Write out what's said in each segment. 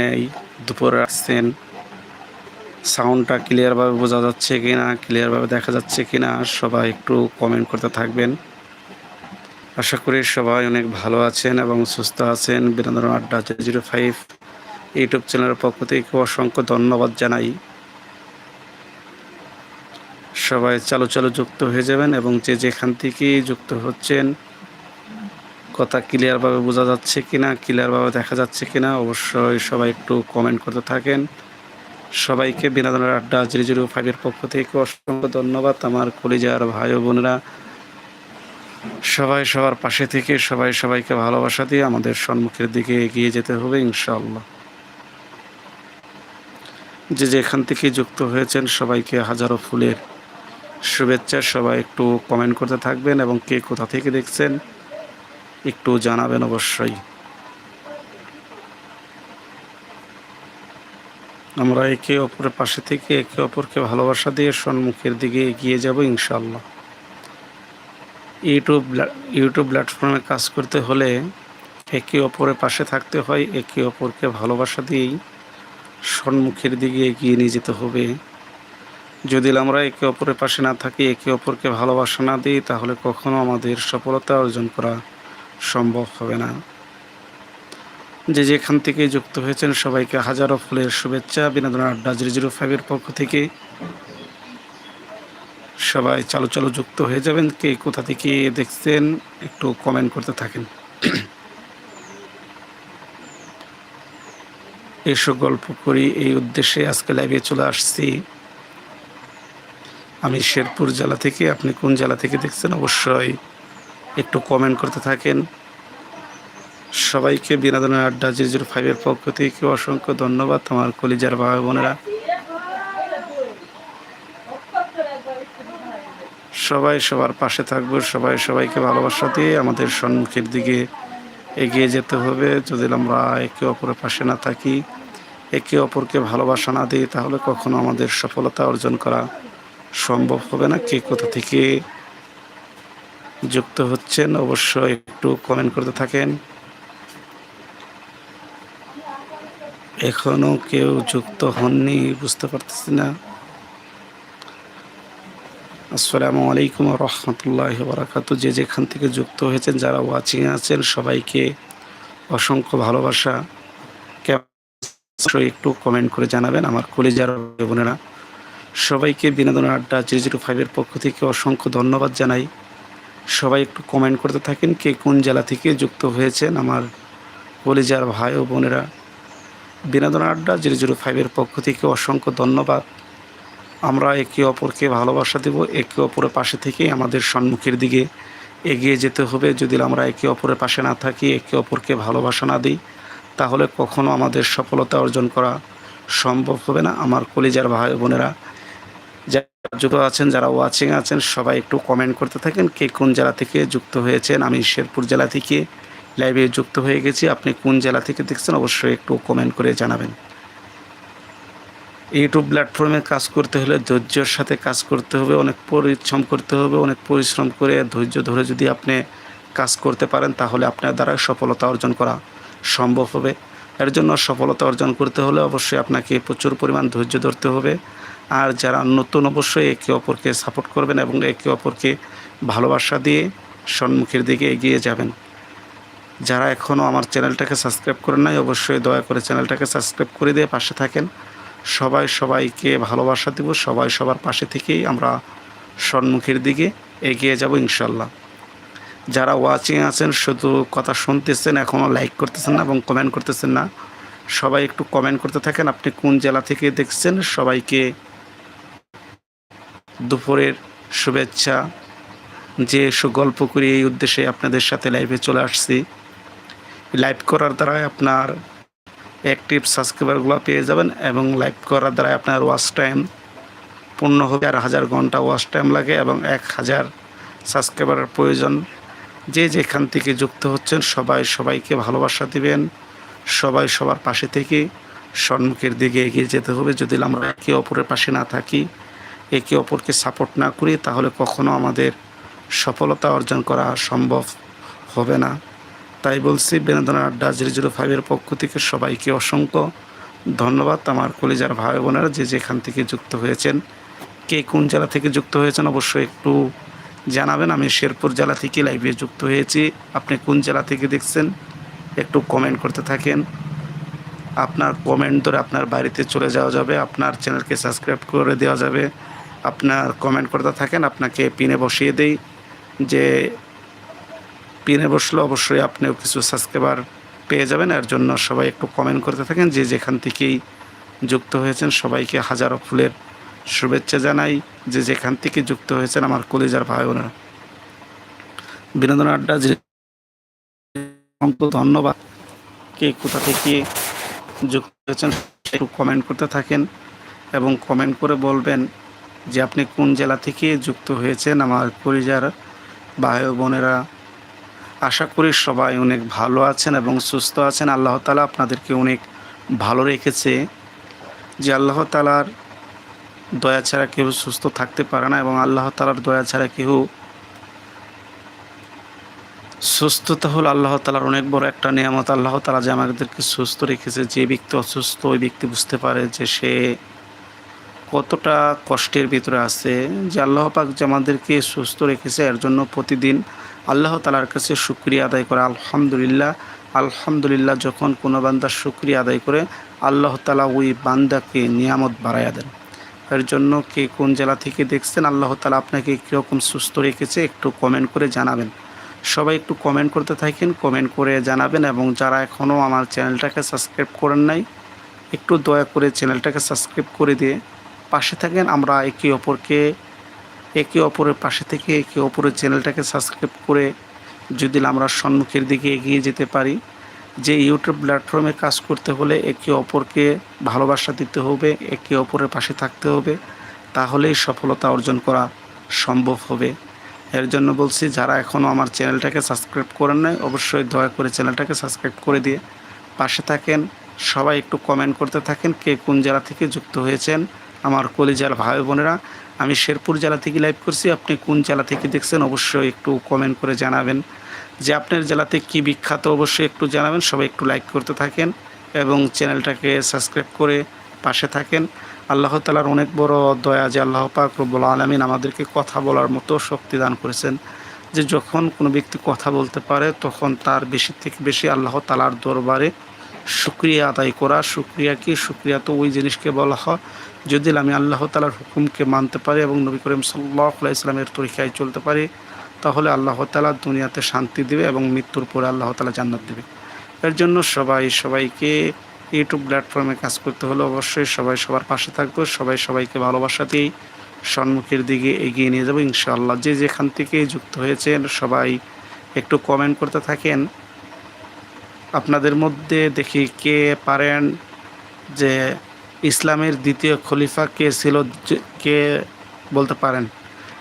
নেই, দুপুরে আসছেন। সাউন্ডটা ক্লিয়ারভাবে বোঝা যাচ্ছে কি না ক্লিয়ারভাবে দেখা যাচ্ছে কি না সবাই একটু কমেন্ট করতে থাকবেন। আশা করি সবাই অনেক ভালো আছেন এবং সুস্থ আছেন। বিনোদন আড্ডা জিরো ফাইভ ইউটিউব চ্যানেলের পক্ষ থেকে অসংখ্য ধন্যবাদ জানাই। সবাই চালু চালু যুক্ত হয়ে যাবেন এবং যে যেখান থেকে যুক্ত হচ্ছেন কথা ক্লিয়ারভাবে বোঝা যাচ্ছে কিনা ক্লিয়ারভাবে দেখা যাচ্ছে কিনা, অবশ্যই সবাই একটু কমেন্ট করতে থাকেন। সবাইকে বিনোদনের আড্ডা জিরো জিরো ফাইভের পক্ষ থেকে অসংখ্য ধন্যবাদ আমার কলিজার ভাই বোনেরা। সবাই সবার পাশে থেকে সবাই সবাইকে ভালোবাসা দিয়ে আমাদের সম্মুখের দিকে এগিয়ে যেতে হবে ইনশাল্লাহ যে যেখান থেকে যুক্ত হয়েছেন সবাইকে হাজারো ফুলের শুভেচ্ছা, সবাই একটু কমেন্ট করতে থাকবেন এবং কে কোথা থেকে দেখছেন একটু জানাবেন অবশ্যই। আমরা একে অপরের পাশে থেকে একে অপরকে ভালোবাসা দিয়ে সম্মুখের দিকে এগিয়ে যাব ইনশাল্লাহ ইউটিউব ইউটিউব প্ল্যাটফর্মে কাজ করতে হলে একে অপরের পাশে থাকতে হয়, একে অপরকে ভালোবাসা দিয়েই সম্মুখের দিকে এগিয়ে নিয়ে যেতে হবে। যদি আমরা একে অপরের পাশে না থাকি, একে অপরকে ভালোবাসা না দিই, তাহলে কখনো আমাদের সফলতা অর্জন করা সম্ভব হবে না। যে যেখান থেকে যুক্ত হয়েছেন সবাইকে হাজারো ফুলের শুভেচ্ছা, বিনোদন আড্ডা জিরো জিরো ফাইভের পক্ষ থেকে। সবাই চালু চালু যুক্ত হয়ে যাবেন। কে কোথা থেকে দেখছেন একটু কমেন্ট করতে থাকেন। এসব গল্প করি, এই উদ্দেশ্যে আজকে লাইভে চলে আসছি। আমি শেরপুর জেলা থেকে, আপনি কোন জেলা থেকে দেখছেন? অবশ্যই একটু কমেন্ট করতে থাকেন। সবাইকে বিনোদনের আড্ডা জিরো জিরো ফাইভের পক্ষ থেকে অসংখ্য ধন্যবাদ আমার কলিজার ভাই বোনেরা। সবাই সবার পাশে থাকব, সবাই সবাইকে ভালোবাসা দিয়ে আমাদের সম্মুখের দিকে এগিয়ে যেতে হবে। যদি আমরা একে অপরের পাশে না থাকি, একে অপরকে ভালোবাসা না দিই তাহলে কখনো আমাদের সফলতা অর্জন করা সম্ভব হবে না। কে কোথা থেকে যুক্ত হচ্ছেন, অবশ্যই একটু কমেন্ট করতে থাকেন। এখনও কেউ যুক্ত হননি, বুঝতে পারতেছি না। আসসালামু আলাইকুম রহমতুল্লাহ বারাকাতু। যে যেখান থেকে যুক্ত হয়েছেন, যারা ওয়াচিং আছেন, সবাইকে অসংখ্য ভালোবাসা। একটু কমেন্ট করে জানাবেন আমার কলেজার বোনেরা। সবাইকে বিনোদন আড্ডা জিরো জিরো ফাইভের পক্ষ থেকে অসংখ্য ধন্যবাদ জানাই। সবাই একটু কমেন্ট করতে থাকেন কে কোন জেলা থেকে যুক্ত হয়েছেন আমার কলেজার ভাই ও বোনেরা। বিনোদন আড্ডা জিরো জিরো ফাইভের পক্ষ থেকে অসংখ্য ধন্যবাদ। আমরা একে অপরকে ভালোবাসা দেব, একে অপরের পাশে থেকে আমাদের সম্মুখের দিকে এগিয়ে যেতে হবে। যদি আমরা একে অপরের পাশে না থাকি, একে অপরকে ভালোবাসা না দিই, তাহলে কখনো আমাদের সফলতা অর্জন করা সম্ভব হবে না। আমার কলিজার ভাই বোনেরা যারা যুক্ত আছেন, যারা ওয়াচিং আছেন, সবাই একটু কমেন্ট করতে থাকেন, কে কোন জেলা থেকে যুক্ত হয়েছেন? আমি শেরপুর জেলা থেকে লাইভে যুক্ত হয়ে গেছি। আপনি কোন জেলা থেকে দেখছেন অবশ্যই একটু কমেন্ট করে জানাবেন। ইউটিউব প্ল্যাটফর্মে কাজ করতে হলে ধৈর্যের সাথে কাজ করতে হবে, অনেক পরিশ্রম করতে হবে, অনেক পরিশ্রম করে ধৈর্য ধরে যদি আপনি কাজ করতে পারেন, তাহলে আপনার দ্বারা সফলতা অর্জন করা সম্ভব হবে। এর জন্য সফলতা অর্জন করতে হলে অবশ্যই আপনাকে প্রচুর পরিমাণ ধৈর্য ধরতে হবে। আর যারা নতুন অবশ্যই একে অপরকে সাপোর্ট করবেন এবং একে অপরকে ভালোবাসা দিয়ে সম্মুখের দিকে এগিয়ে যাবেন। যারা এখনও আমার চ্যানেলটাকে সাবস্ক্রাইব করেন নাই, অবশ্যই দয়া করে চ্যানেলটাকে সাবস্ক্রাইব করে দিয়ে পাশে থাকেন। সবাই সবাইকে ভালোবাসা দেব, সবাই সবার পাশে থেকেই আমরা সম্মুখের দিকে এগিয়ে যাব ইনশাল্লাহ যারা ওয়াচিং আছেন, শুধু কথা শুনতেছেন এখনও লাইক করতেছেন না এবং কমেন্ট করতেছেন না, সবাই একটু কমেন্ট করতে থাকেন। আপনি কোন জেলা থেকে দেখছেন, সবাইকে দুপুরের শুভেচ্ছা, যে গল্প করি এই উদ্দেশ্যে আপনাদের সাথে লাইভে চলে আসছি। লাইভ করার দ্বারা আপনার অ্যাক্টিভ সাবস্ক্রাইবারগুলো পেয়ে যাবেন এবং লাইভ করার দ্বারা আপনার ওয়াচ টাইম পূর্ণ হবে। আর হাজার ঘণ্টা ওয়াচ টাইম লাগে এবং এক হাজার সাবস্ক্রাইবারের প্রয়োজন। যে যেখান থেকে যুক্ত হচ্ছেন, সবাই সবাইকে ভালোবাসা দিবেন। সবাই সবার পাশে থেকে সম্মুখের দিকে এগিয়ে যেতে হবে। যদি আমরা একে অপরের পাশে না থাকি একে অপরকে সাপোর্ট না করি, তাহলে কখনো আমাদের সফলতা অর্জন করা সম্ভব হবে না। তাই বলছি বিনোদন আড্ডা জিরো জিরো ফাইভের পক্ষ থেকে সবাইকে অসংখ্য ধন্যবাদ। আমার কলিজার ভাই বোনেরা যে যেখান থেকে যুক্ত হয়েছেন, কে কোন জেলা থেকে যুক্ত হয়েছেন অবশ্যই একটু জানাবেন। আমি শেরপুর জেলা থেকে লাইভে যুক্ত হয়েছি। আপনি কোন জেলা থেকে দেখছেন, একটু কমেন্ট করতে থাকেন। আপনার কমেন্ট ধরে আপনার বাড়িতে চলে যাওয়া যাবে, আপনার চ্যানেলকে সাবস্ক্রাইব করে দেওয়া যাবে। আপনার কমেন্ট করতে থাকেন, আপনাকে পিনে বসিয়ে দেই। যে পিনে বসলে অবশ্যই আপনিও কিছু সাবস্ক্রাইবার পেয়ে যাবেন। এর জন্য সবাই একটু কমেন্ট করতে থাকেন। যে যেখান থেকেই যুক্ত হয়েছেন, সবাইকে হাজারো ফুলের শুভেচ্ছা জানাই। যে যেখান থেকে যুক্ত হয়েছেন, আমার কলিজার ভাই বোনেরা। বিনোদন আড্ডা যে অসংখ্য ধন্যবাদ। কে কোথা থেকে যুক্ত হয়েছেন, একটু কমেন্ট করতে থাকেন এবং কমেন্ট করে বলবেন যে আপনি কোন জেলা থেকে যুক্ত হয়েছেন, আমার পরিবার ভাই বোনেরা, আশা করি সবাই অনেক ভালো আছেন এবং সুস্থ আছেন। আল্লাহ তালা আপনাদেরকে অনেক ভালো রেখেছে যে আল্লাহ তালার দয়া ছাড়া কেউ সুস্থ থাকতে পারে না এবং আল্লাহ তালার দয়া ছাড়া কেউ সুস্থতা হল। আল্লাহ তালার অনেক বড় একটা নিয়ামত। আল্লাহ তালা যে আমাদেরকে সুস্থ রেখেছে, যে ব্যক্তি অসুস্থ ওই ব্যক্তি বুঝতে পারে যে সে কতটা কষ্টের ভিতরে আছে যে আল্লাহ পাক যে আমাদেরকে সুস্থ রেখেছে, এর জন্য প্রতিদিন আল্লাহ তালার কাছে শুক্রিয়া আদায় করে। আলহামদুলিল্লাহ আলহামদুলিল্লাহ যখন কোনো বান্দার শুক্রিয়া আদায় করে, আল্লাহ তালা ওই বান্দাকে নিয়ামত বাড়াইয়া দেন। এর জন্য কে কোন জেলা থেকে দেখছেন, আল্লাহ তালা আপনাকে কীরকম সুস্থ রেখেছে একটু কমেন্ট করে জানাবেন। সবাই একটু কমেন্ট করতে থাকেন কমেন্ট করে জানাবেন এবং যারা এখনও আমার চ্যানেলটাকে সাবস্ক্রাইব করেন নাই, একটু দয়া করে চ্যানেলটাকে সাবস্ক্রাইব করে দিয়ে পাশে থাকেন। আমরা একে অপরকে, একে অপরের পাশে থেকে একে অপরের চ্যানেলটাকে সাবস্ক্রাইব করে যদি আমরা সম্মুখের দিকে এগিয়ে যেতে পারি, যে ইউটিউব প্ল্যাটফর্মে কাজ করতে হলে একে অপরকে ভালোবাসা দিতে হবে, একে অপরের পাশে থাকতে হবে, তাহলেই সফলতা অর্জন করা সম্ভব হবে। এর জন্য বলছি, যারা এখনও আমার চ্যানেলটাকে সাবস্ক্রাইব করেন নাই, অবশ্যই দয়া করে চ্যানেলটাকে সাবস্ক্রাইব করে দিয়ে পাশে থাকেন। সবাই একটু কমেন্ট করতে থাকেন, কে কোন জেলা থেকে যুক্ত হয়েছেন আমার কলিজার ভাই বোনেরা, আমি শেরপুর জেলা থেকে লাইভ করছি। আপনি কোন জেলা থেকে দেখছেন অবশ্যই একটু কমেন্ট করে জানাবেন। যে আপনার জেলাতে কি বিখ্যাত অবশ্যই একটু জানাবেন। সবাই একটু লাইক করতে থাকেন এবং চ্যানেলটাকে সাবস্ক্রাইব করে পাশে থাকেন। আল্লাহ তালার অনেক বড় দয়া যে আল্লাহ পাক রব্বুল আলমিন আমাদেরকে কথা বলার মতো শক্তি দান করেছেন যে যখন কোনো ব্যক্তি কথা বলতে পারে, তখন তার বেশি থেকে বেশি আল্লাহ তালার দরবারে শুক্রিয়া আদায় করা, শুক্রিয়া কি? শুক্রিয়া তো ওই জিনিসকে বলা হয়। যদি আমি আল্লাহ তালার হুকুমকে মানতে পারি এবং নবী করিম সাল্লাহ ইসলামের তরিকায় চলতে পারি, তাহলে আল্লাহ তালা দুনিয়াতে শান্তি দেবে এবং মৃত্যুর পরে আল্লাহ তালা জান্নাত দেবে। এর জন্য সবাই সবাইকে ইউটিউব প্ল্যাটফর্মে কাজ করতে হলে অবশ্যই সবাই সবার পাশে থাকব, সবাই সবাইকে ভালোবাসাতেই সম্মুখের দিকে এগিয়ে নিয়ে যাব ইনশাআল্লাহ। যে যেখান থেকে যুক্ত হয়েছেন সবাই একটু কমেন্ট করতে থাকেন। আপনাদের মধ্যে দেখি কে পারেন যে ইসলামের দ্বিতীয় খলিফা কে ছিল কে বলতে পারেন?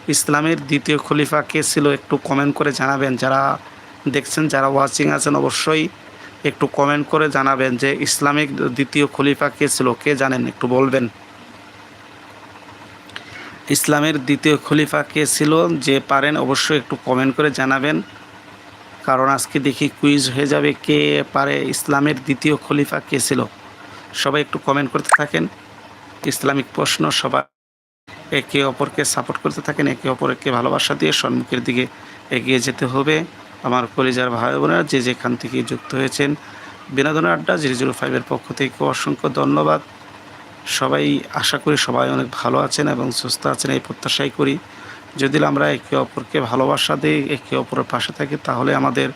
ইসলামের দ্বিতীয় খলিফা কে ছিল একটু কমেন্ট করে জানাবেন। যারা দেখছেন, যারা ওয়াচিং আছেন, অবশ্যই একটু কমেন্ট করে জানাবেন যে ইসলামিক দ্বিতীয় খলিফা কে ছিল, কে জানেন? একটু বলবেন। ইসলামের দ্বিতীয় খলিফা কে ছিল, যে পারেন, অবশ্যই একটু কমেন্ট করে জানাবেন। কারণ আজকে দেখি কুইজ হয়ে যাবে কে পারে ইসলামের দ্বিতীয় খলিফা, কে ছিল? সবাই একটু কমেন্ট করতে থাকেন। ইসলামিক প্রশ্ন সবাই একে অপরকে সাপোর্ট করতে থাকেন, একে অপরকে ভালোবাসা দিয়ে সম্মুখের দিকে এগিয়ে যেতে হবে। আমার কলিজার ভাই বোনেরা যে যেখান থেকে যুক্ত হয়েছেন বিনোদন আড্ডা, জিরো ফাইভের পক্ষ থেকে অসংখ্য ধন্যবাদ। সবাই আশা করি সবাই অনেক ভালো আছেন এবং সুস্থ আছেন, এই প্রত্যাশাই করি। যদি আমরা একে অপরকে ভালোবাসা দিই একে অপরের পাশে থাকি, তাহলে আমাদের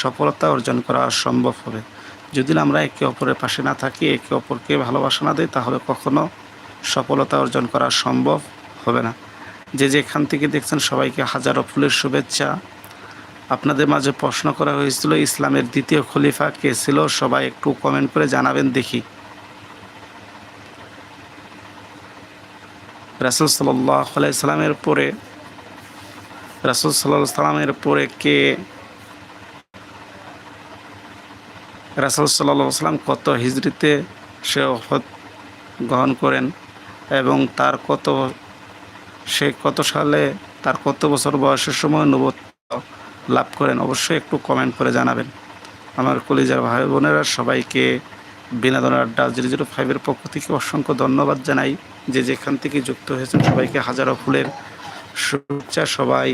সফলতা অর্জন করা সম্ভব হবে। যদি আমরা একে অপরের পাশে না থাকি, একে অপরকে ভালোবাসা না দিই, তাহলে কখনো সফলতা অর্জন করা সম্ভব হবে না। যে যেখান থেকে দেখছেন সবাইকে হাজারো ফুলের শুভেচ্ছা। আপনাদের মাঝে প্রশ্ন করা হয়েছিল, ইসলামের দ্বিতীয় খলিফা কে ছিল? সবাই একটু কমেন্ট করে জানাবেন, দেখি। রাসুল সাল্লাহ সাল্লামের পরে রাসুল সাল্লাহ সাল্লামের পরে কে? রাসুল সাল্লাহ সাল্লাম কত হিজড়িতে সে অফত গ্রহণ করেন এবং তার কত, সে কত সালে, তার কত বছর বয়সের সময় নবত্ব লাভ করেন? অবশ্যই একটু কমেন্ট করে জানাবেন। আমার কলেজের ভাই বোনেরা, সবাইকে বিনোদন আড্ডা জিরো জিরো ফাইভের পক্ষ থেকে অসংখ্য ধন্যবাদ জানাই। যে যেখান থেকে যুক্ত হয়েছেন, সবাইকে হাজারো ফুলের শুভেচ্ছা সবাই।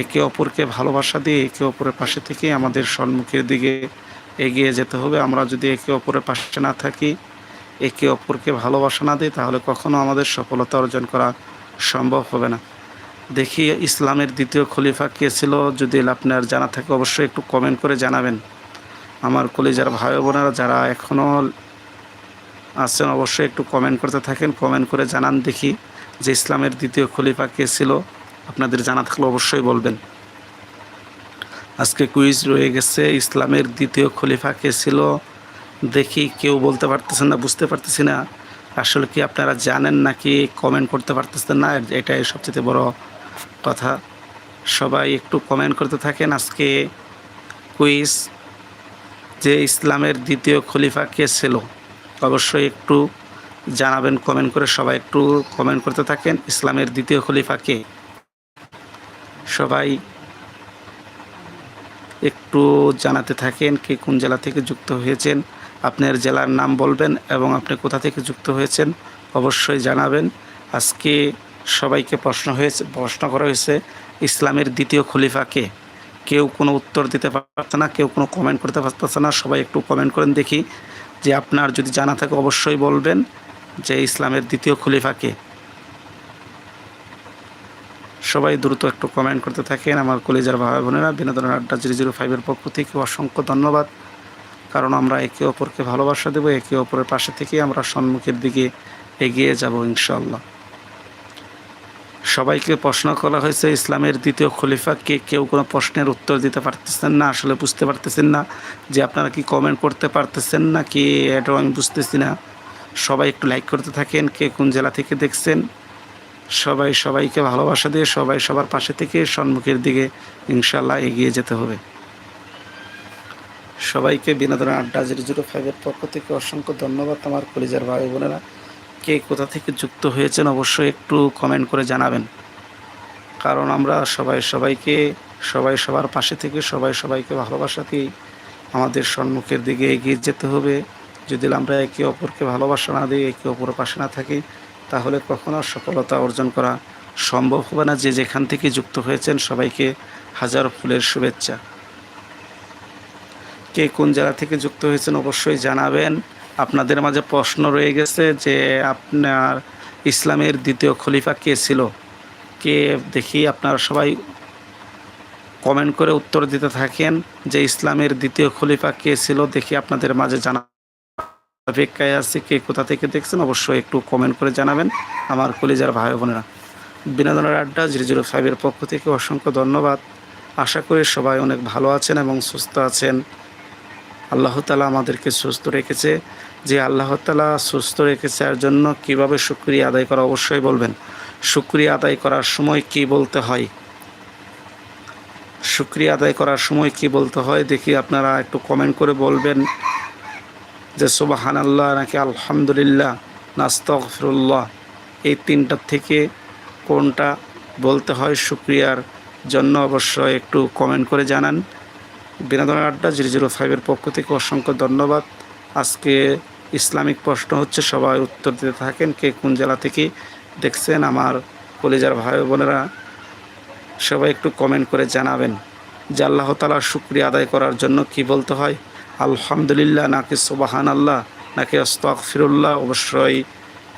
একে অপরকে ভালোবাসা দিয়ে একে অপরের পাশে থেকে আমাদের সম্মুখের দিকে এগিয়ে যেতে হবে। আমরা যদি একে অপরের পাশে না থাকি, একে অপরকে ভালোবাসা না দিই, তাহলে কখনো আমাদের সফলতা অর্জন করা সম্ভব হবে না। দেখি ইসলামের দ্বিতীয় খলিফা কে ছিল, যদি আপনার জানা থাকে অবশ্যই একটু কমেন্ট করে জানাবেন। আমার কলেজের ভাই বোনেরা যারা এখনও আছেন, অবশ্যই একটু কমেন্ট করতে থাকেন। কমেন্ট করে জানান দেখি যে ইসলামের দ্বিতীয় খলিফা কে ছিল। আপনাদের জানা থাকলে অবশ্যই বলবেন। আজকে কুইজ রয়ে গেছে, ইসলামের দ্বিতীয় খলিফা কে ছিল? দেখি, কেউ বলতে পারতেছেন না, বুঝতে পারতেছি না। আসলে কি আপনারা জানেন নাকি কমেন্ট করতে পারতেছেন না? এটাই সবচেয়ে বড় কথা। সবাই একটু কমেন্ট করতে থাকেন আজকে কুইজ যে ইসলামের দ্বিতীয় খলিফা কে ছিল। অবশ্যই একটু জানাবেন কমেন্ট করে সবাই একটু কমেন্ট করতে থাকেন, ইসলামের দ্বিতীয় খলিফা কে? সবাই একটু জানাতে থাকেন কে কোন জেলা থেকে যুক্ত হয়েছেন, আপনার জেলার নাম বলবেন এবং আপনি কোথা থেকে যুক্ত হয়েছেন অবশ্যই জানাবেন। আজকে সবাইকে প্রশ্ন হয়েছে, প্রশ্ন করা হয়েছে, ইসলামের দ্বিতীয় খলিফা কে? কেউ কোনো উত্তর দিতে পারছে না, কেউ কোনো কমেন্ট করতে পারতেছে না, সবাই একটু কমেন্ট করেন দেখি। যে আপনার যদি জানা থাকে অবশ্যই বলবেন যে ইসলামের দ্বিতীয় খলিফা কে? সবাই দ্রুত একটু কমেন্ট করতে থাকেন। আমার কলেজের ভাই বোনেরা, বিনোদনের আড্ডা জিরো জিরো ফাইভের পক্ষ থেকে অসংখ্য ধন্যবাদ। কারণ আমরা একে অপরকে ভালোবাসা দেবো, একে অপরের পাশে থেকে আমরা সম্মুখের দিকে এগিয়ে যাব ইনশাল্লাহ সবাইকে প্রশ্ন করা হয়েছে, ইসলামের দ্বিতীয় খলিফা কে? কেউ কোনো প্রশ্নের উত্তর দিতে পারতেছেন না, আসলে বুঝতে পারতেছেন না যে আপনারা কি কমেন্ট করতে পারতেছেন না কি এটাও আমি বুঝতেছি না। সবাই একটু লাইক করতে থাকেন, কে কোন জেলা থেকে দেখছেন। সবাই সবাইকে ভালোবাসা দিয়ে সবাই সবার পাশে থেকে সম্মুখের দিকে ইনশাল্লাহ এগিয়ে যেতে হবে। সবাইকে বিনোদনের আড্ডা জিরো জিরো ফাইভের পক্ষ থেকে অসংখ্য ধন্যবাদ আমার কলিজার ভাই বোনেরা। কে কোথা থেকে যুক্ত হয়েছেন অবশ্যই একটু কমেন্ট করে জানাবেন। কারণ আমরা সবাই সবাইকে, সবাই সবার পাশে থেকে সবাই সবাইকে ভালোবাসা দিয়ে আমাদের সম্মুখের দিকে এগিয়ে যেতে হবে। যদি আমরা একে অপরকে ভালোবাসা না দিই, একে অপরের পাশে না থাকি তাহলে কখনো সফলতা অর্জন করা সম্ভব হবে না। যে যেখান থেকে যুক্ত হয়েছেন সবাইকে হাজার ফুলের শুভেচ্ছা। কে কোন জেলা থেকে যুক্ত হয়েছেন অবশ্যই জানাবেন। আপনাদের মাঝে প্রশ্ন রয়ে গেছে যে আপনার ইসলামের দ্বিতীয় খলিফা কে ছিল? কে দেখি আপনারা সবাই কমেন্ট করে উত্তর দিতে থাকেন যে ইসলামের দ্বিতীয় খলিফা কে ছিল দেখি আপনাদের মাঝে জানা অপেক্ষায় আছে, কে কোথা থেকে দেখছেন অবশ্যই একটু কমেন্ট করে জানাবেন আমার কলিজার ভাই বোনেরা। বিনোদনের আড্ডা জিরো জিরো ফাইভের পক্ষ থেকে অসংখ্য ধন্যবাদ। আশা করি সবাই অনেক ভালো আছেন এবং সুস্থ আছেন। আল্লাহ তালা আমাদেরকে সুস্থ রেখেছে। যে আল্লাহ তালা সুস্থ রেখেছে এর জন্য কীভাবে শুক্রিয়া আদায় করা অবশ্যই বলবেন। শুক্রিয়া আদায় করার সময় কি বলতে হয়? শুক্রিয়া আদায় করার সময় কি বলতে হয়? দেখি আপনারা একটু কমেন্ট করে বলবেন। যে সুবাহান আল্লাহ নাকি আলহামদুলিল্লাহ নাস্তফরুল্লাহ এই তিনটার থেকে কোনটা বলতে হয় শুক্রিয়ার জন্য অবশ্যই একটু কমেন্ট করে জানান। বিনোদন আড্ডা জিরো জিরো ফাইভের পক্ষ থেকে অসংখ্য ধন্যবাদ। আজকে ইসলামিক প্রশ্ন হচ্ছে, সবাই উত্তর দিতে থাকেন, কে কোন জেলা থেকে দেখছেন, আমার কলেজার ভাই বোনেরা সবাই একটু কমেন্ট করে জানাবেন যে আল্লাহ তালার শুক্রিয়া আদায় করার জন্য কি বলতে হয়। আলহামদুলিল্লাহ, নাকি সুবাহান আল্লাহ নাকি অস্তক ফিরুল্লাহ অবশ্যই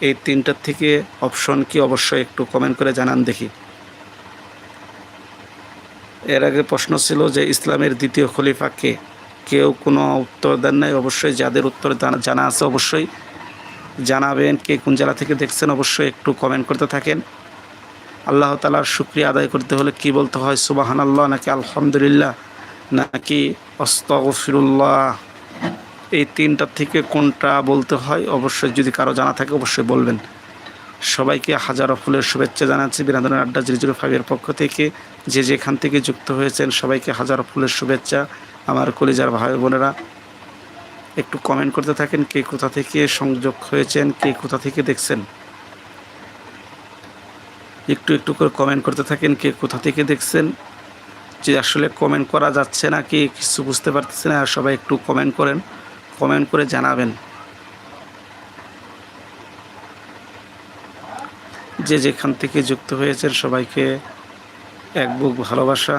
এই তিনটার থেকে অপশন কি অবশ্যই একটু কমেন্ট করে জানান দেখি। এর আগে প্রশ্ন ছিল যে ইসলামের দ্বিতীয় খলিফা কে? কেউ কোনো উত্তর দেন নাই, অবশ্যই যাদের উত্তর জানা- জানা আছে অবশ্যই জানাবেন, কে কোন জেলা থেকে দেখছেন অবশ্যই একটু কমেন্ট করতে থাকেন। আল্লাহ তালার শুক্রিয়া আদায় করতে হলে কি বলতে হয় সুবাহান আল্লাহ নাকি আলহামদুলিল্লাহ? নাকি অস্তফিরুল্লাহ এই তিনটার থেকে কোনটা বলতে হয়? অবশ্যই যদি কারও জানা থাকে অবশ্যই বলবেন। সবাইকে হাজারো ফুলের শুভেচ্ছা জানাচ্ছি বিনোদনের আড্ডা জিরো জিরো ফাইভের পক্ষ থেকে। যে যেখান থেকে যুক্ত হয়েছেন সবাইকে হাজারো ফুলের শুভেচ্ছা। আমার কলিজার ভাই বোনেরা, একটু কমেন্ট করতে থাকেন, কে কোথা থেকে সংযোগ হয়েছেন, কে কোথা থেকে দেখছেন? একটু একটু করে কমেন্ট করতে থাকেন, কে কোথা থেকে দেখছেন? যে আসলে কমেন্ট করা যাচ্ছে না কি, কিছু বুঝতে পারতেছে না, সবাই একটু কমেন্ট করেন কমেন্ট করে জানাবেন। যে যেখান থেকে যুক্ত হয়েছেন সবাইকে এক বুক ভালোবাসা।